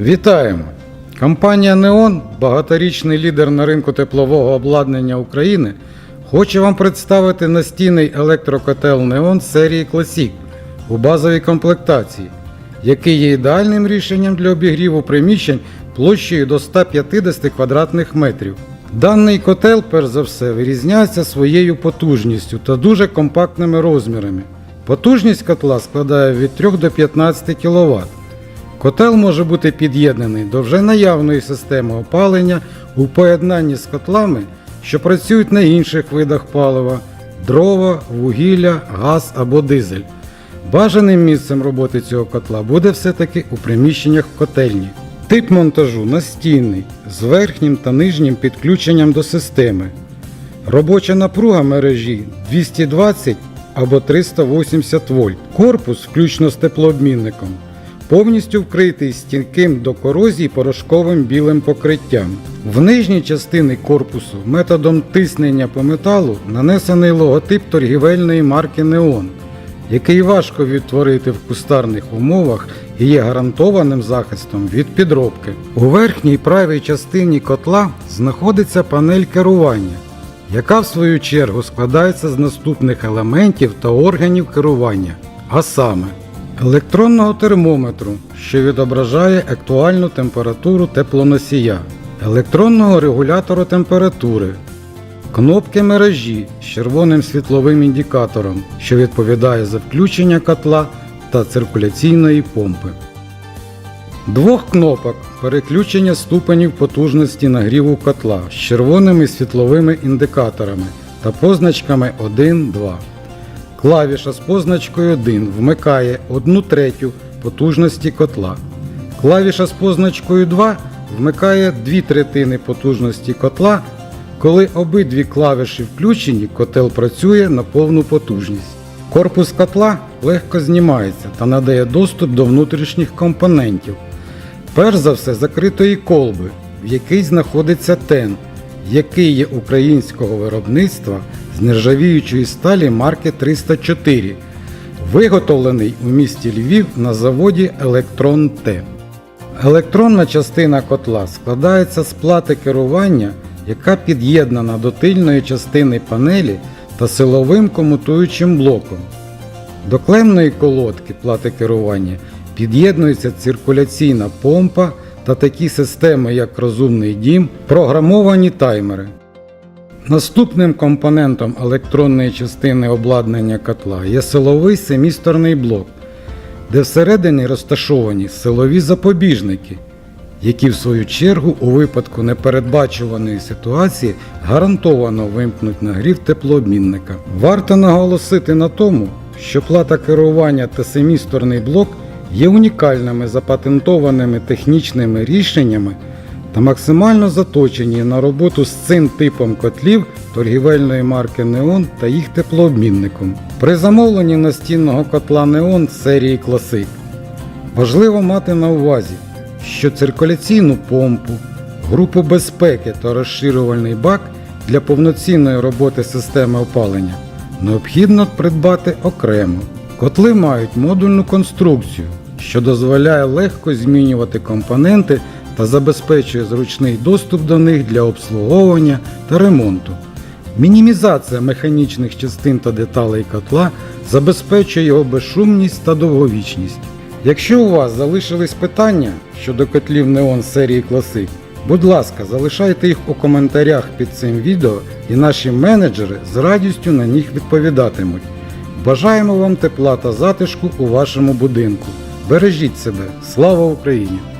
Вітаємо! Компанія Неон, багаторічний лідер на ринку теплового обладнання України, хоче вам представити настінний електрокотел Неон серії Classic у базовій комплектації, який є ідеальним рішенням для обігріву приміщень площею до 150 квадратних метрів. Даний котел, перш за все, вирізняється своєю потужністю та дуже компактними розмірами. Потужність котла складає від 3 до 15 кВт. Котел може бути під'єднаний до вже наявної системи опалення у поєднанні з котлами, що працюють на інших видах палива дрова, вугілля, газ або дизель. Бажаним місцем роботи цього котла буде все-таки у приміщеннях котельні. Тип монтажу настійний з верхнім та нижнім підключенням до системи. Робоча напруга мережі 220 або 380 вольт. Корпус, включно з теплообмінником, повністю вкритий стійким до корозії порошковим білим покриттям. В нижній частині корпусу методом тиснення по металу нанесений логотип торгівельної марки Неон, який важко відтворити в кустарних умовах і є гарантованим захистом від підробки. У верхній правій частині котла знаходиться панель керування яка в свою чергу складається з наступних елементів та органів керування, а саме електронного термометру, що відображає актуальну температуру теплоносія, електронного регулятора температури, кнопки мережі з червоним світловим індикатором, що відповідає за включення котла та циркуляційної помпи. Двох кнопок переключення ступенів потужності нагріву котла з червоними світловими індикаторами та позначками 1-2. Клавіша з позначкою 1 вмикає 1 третю потужності котла. Клавіша з позначкою 2 вмикає 2 третини потужності котла. Коли обидві клавіші включені, котел працює на повну потужність. Корпус котла легко знімається та надає доступ до внутрішніх компонентів. Перш за все закритої колби, в якій знаходиться тен, який є українського виробництва з нержавіючої сталі марки 304, виготовлений у місті Львів на заводі Електрон Т. Електронна частина котла складається з плати керування, яка під'єднана до тильної частини панелі та силовим комутуючим блоком. До клемної колодки плати керування під'єднується циркуляційна помпа та такі системи, як розумний дім, програмовані таймери. Наступним компонентом електронної частини обладнання котла є силовий семісторний блок, де всередині розташовані силові запобіжники, які в свою чергу у випадку непередбачуваної ситуації гарантовано вимкнуть нагрів теплообмінника. Варто наголосити на тому, що плата керування та семісторний блок є унікальними запатентованими технічними рішеннями та максимально заточені на роботу з цим типом котлів торгівельної марки Neon та їх теплообмінником. При замовленні настінного котла Neon серії Classic важливо мати на увазі, що циркуляційну помпу, групу безпеки та розширювальний бак для повноцінної роботи системи опалення необхідно придбати окремо. Котли мають модульну конструкцію, що дозволяє легко змінювати компоненти та забезпечує зручний доступ до них для обслуговування та ремонту. Мінімізація механічних частин та деталей котла забезпечує його безшумність та довговічність. Якщо у вас залишились питання щодо котлів Neon серії Classic, будь ласка, залишайте їх у коментарях під цим відео і наші менеджери з радістю на них відповідатимуть. Бажаємо вам тепла та затишку у вашому будинку. Бережіть себе. Слава Україні!